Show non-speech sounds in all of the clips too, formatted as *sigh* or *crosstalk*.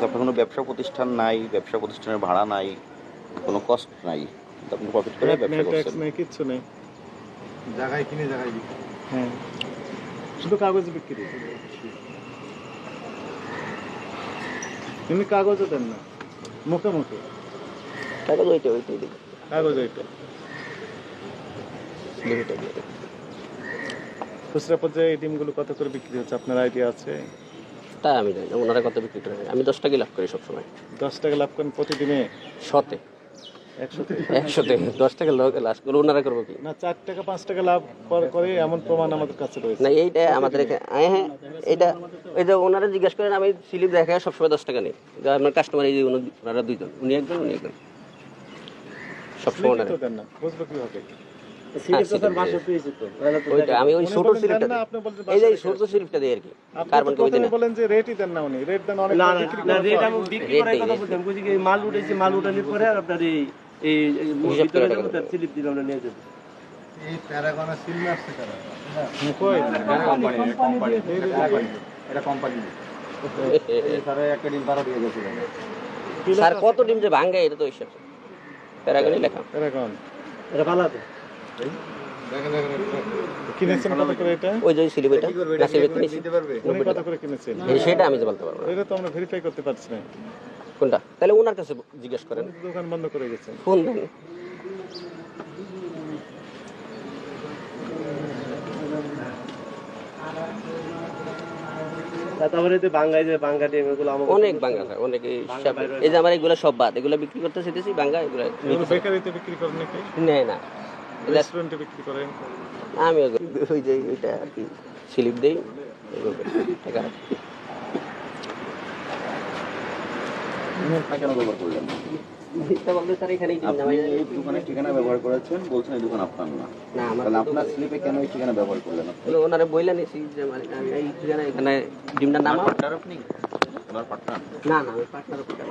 অর্থাৎ আপনার কোনো ব্যবসা প্রতিষ্ঠান নাই ব্যবসা প্রতিষ্ঠানের ভাড়া নাই কোনো কষ্ট নাই। আপনি প্রফিট করে ব্যবসা ট্যাক্স করছেন। নেই কিচ্ছু নেই। জায়গায় কিনে জায়গায় বিক্রি। হ্যাঁ। শুধু কাগজ বিক্রি। এমনি কাগজও দেন না। মুখে মুখে। কাগজ ওইটা ওইটাই দিবি। কাগজ ওইটা। খুচরা পর্যায়ে এই ডিমগুলো কত করে বিক্রি হচ্ছে? আপনার আইডিয়া আছে? তা আমি জানি না ওনারা কত বিক্রি করে। আমি দশ টাকাই লাভ করি সবসময়। দশ টাকা লাভ করেন প্রতিদিনে? শতে। একশোতে? দশ টাকা লাভ করে ওনারা করব কি? না চার টাকা পাঁচ টাকা লাভ কর- এমন প্রমাণ আমাদের কাছে রয়েছে। না এইটা আমাদের হ্যাঁ হ্যাঁ এইটা এই যে ওনারা জিজ্ঞেস করেন আমি স্লিপ দেখা সবসময় দশ টাকা নিই। আমার কাস্টমার এই যে ওনারা দুইজন উনি একজন উনি একজন। সবসময় ওনারা। বুঝব কীভাবে? আমি ওই ছোট স্লিপটা দেন না, আপনি বলছেন এই যে ছোট স্লিপটা দিই আর কি কার্বন কপি দিই বলেন যে রেটই দেন না উনি রেট দেন অনেক না না বিক্রি না করার রেট আমি বিক্রি করার কথা রেট বলতাম কি মাল উঠেছে মাল উঠানোর পরে আর আপনার এই এই এই ভিতরে করে যাব টাকা তার স্লিপ দিলে আমরা নিয়ে যাব। এই প্যারাগনের সিল মারছে তারা হুম, কই? এটা কোম্পানি তারা *laughs* একটা ডিম তারা দিয়ে গেছিল স্যার কত ডিম যে ভাঙ্গে এটা তো হিসাব। প্যারাগনই লেখা? এটা দেখেন কিনেছেন কত করে এটা? ওই যে স্লিপ এটা। কি করবে? এটা নাসির বেতন দিতে পারবে? উনি কত করে কিনেছেন? সেটা আমি বলতে পারব এটা তো আমরা ভেরিফাই করতে পারছি না। কোনটা? তাহলে ওনার কাছে জিজ্ঞেস করেন। উনি তো দোকান বন্ধ করে গেছেন ফোন দেন। তারপরে যে বাঙ্গাই যে বাঙ্গা ডিম এগুলো আমার অনেক বাঙ্গা স্যার অনেক এই যে আমার এগুলো সব বাদ। এগুলো বিক্রি করতে চাইতেছি বাঙ্গা এগুলো এগুলো বেকারিতে বিক্রি করেন নাকি? নেয় না। এগুলা- রেস্টুরেন্টে বিক্রি করেন? আমি ওই- যে ওইটা আর কি স্লিপ দেই টাকা ওনারে বইলা নিছি যে মানে আমি এই ঠিকানা এখানে আপনি? ওনার পার্টনার না না পার্টনার কেন?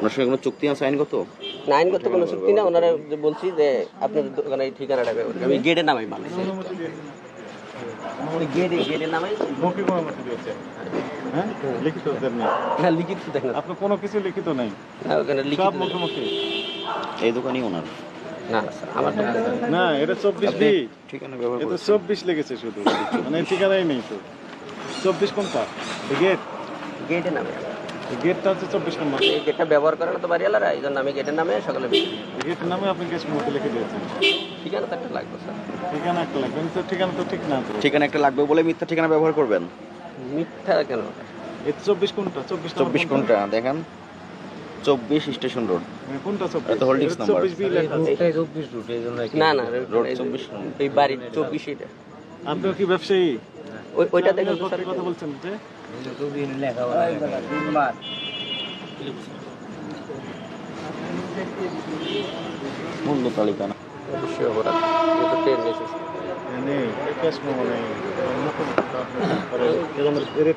ওনার সঙ্গে কোনো চুক্তি সাইন আইনগত? না আইন করতে কোনো চুক্তি না ওনারা যে বলছি যে আপনাদের দোকানে এই ঠিকানাটা ব্যবহার আমি গেটে নামাই গেটে গেটে অনুমতি দিয়েছেন হ্যাঁ? লিখিত দেন না না লিখিত দেখ না আপনার কোনো কিছু লিখিত নাই? না, ওখানে লিখিত মুখোমুখি? এই দোকানই ওনার। না আমার না এটা চব্বিশ ঠিকানা ব্যবহার এটা চব্বিশ লেগেছে শুধু। মানে ঠিকানাই নেই তো। চব্বিশ কোনটা? গেট? গেটে নামে। গেটটা হচ্ছে চব্বিশ নম্বর এই গেটটা ব্যবহার করে না তো বাড়িওয়ালারা এই জন্য আমি গেটের নামে সকালে গেটের নামে আপনি গেস্ট মতো লিখে দিয়েছেন ঠিকানা তো একটা লাগবে স্যার ঠিকানা একটা লাগবে কিন্তু ঠিকানা তো ঠিক না ঠিকানা একটা লাগবে বলে মিথ্যা ঠিকানা ব্যবহার করবেন মিথ্যা কেন এই চব্বিশ কোনটা চব্বিশ চব্বিশ কোনটা? দেখেন চব্বিশ স্টেশন রোড হ্যাঁ, কোনটা চব্বিশ এটা holdings এটা চব্বিশ বি লেখা আছে। না না রোড চব্বিশ এই বাড়ি চব্বিশ এটা আপনিও কি ব্যবসায়ী? ওইটা স্যার। কথা বলছেন। যে মূল্য তালিকা না। অবশ্যই অপরাধ।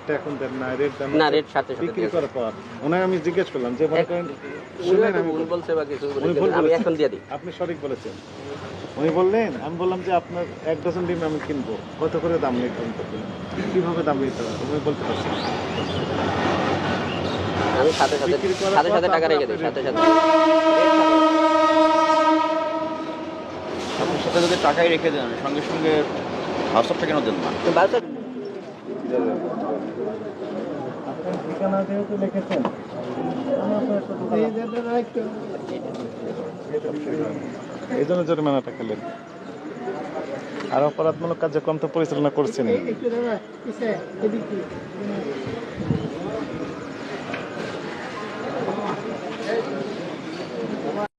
ট্রেন না রেট না রেট সাথে বিক্রি করার পর। ওনাকে আমি জিজ্ঞেস করলাম যে মনে করেন আমি বলছে বা কিছু বলে উনি ভুল আমি এখন দিয়ে দিই। আপনি সঠিক বলেছেন। উনি বললেন আমি বললাম যে আপনার এক ডজন ডিম আমি কিনবো। কত করে দাম নিতে হবে? কীভাবে দাম নিতে হবে? উনি বলতে পারছেন আমি সাথে সাথে সাথে সাথে টাকা রেখে দিই সাথে সাথে। আপনার সাথে যদি টাকাই রেখে দেন সঙ্গে সঙ্গে হোয়াটসঅ্যাপটা কেন দেন না? বাসা আপনার ঠিকানা যেহেতু লিখেছেন এই জন্য জরিমানা টাকালেন আর অপরাধমূলক কার্যক্রম তো পরিচালনা করছেন